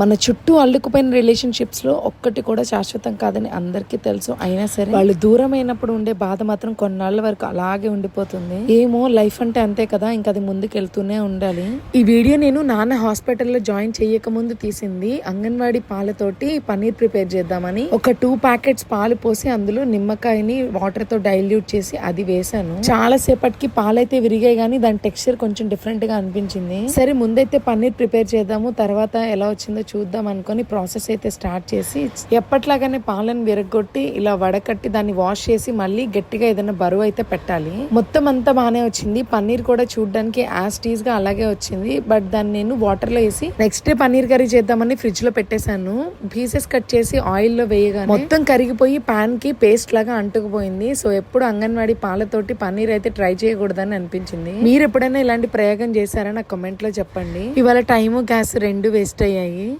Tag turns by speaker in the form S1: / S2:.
S1: మన చుట్టూ అల్లుకుపోయిన రిలేషన్షిప్స్లో ఒక్కటి కూడా శాశ్వతం కాదని అందరికీ తెలుసు. అయినా సరే వాళ్ళు దూరం అయినప్పుడు ఉండే బాధ మాత్రం కొన్నాళ్ళ వరకు అలాగే ఉండిపోతుంది. ఏమో లైఫ్ అంటే అంతే కదా ఇంకా అది ముందుకు వెళ్తూనే ఉండాలి. ఈ వీడియో నేను నాన్న హాస్పిటల్లో జాయిన్ చేయక ముందు తీసింది. అంగన్వాడీ పాలతోటి పన్నీర్ ప్రిపేర్ చేద్దామని ఒక టూ ప్యాకెట్స్ పాలు పోసి అందులో నిమ్మకాయని వాటర్తో డైల్యూట్ చేసి అది వేసాను చాలా సేపటికి పాలైతే విరిగాయి కానీ దాని టెక్స్చర్ కొంచెం డిఫరెంట్గా అనిపించింది. సరే ముందైతే పన్నీర్ ప్రిపేర్ చేద్దాము తర్వాత ఎలా వచ్చిందో చూద్దాం అనుకొని ప్రాసెస్ అయితే స్టార్ట్ చేసి ఎప్పట్లాగానే పాలను విరగొట్టి ఇలా వడకట్టి దాన్ని వాష్ చేసి మళ్ళీ గట్టిగా ఏదైనా బరువు అయితే పెట్టాలి. మొత్తం అంతా బాగానే వచ్చింది. పన్నీర్ కూడా చూడడానికి యాజ్ టీజ్గా అలాగే వచ్చింది. బట్ దాన్ని నేను వాటర్లో వేసి నెక్స్ట్ డే పన్నీర్ కర్రీ చేద్దామని ఫ్రిడ్జ్లో పెట్టేశాను. పీసెస్ కట్ చేసి ఆయిల్లో వేయగా మొత్తం కరిగిపోయి పాన్కి పేస్ట్ లాగా అంటుకుపోయింది. సో ఎప్పుడు అంగన్వాడీ పాలతోటి పన్నీర్ అయితే ట్రై చేయకూడదని అనిపించింది. మీరు ఎప్పుడైనా ఇలాంటి ప్రయోగం చేశారా? నాకు కమెంట్లో చెప్పండి. ఇవాళ టైము గ్యాస్ రెండు వేస్ట్ అయ్యాయి.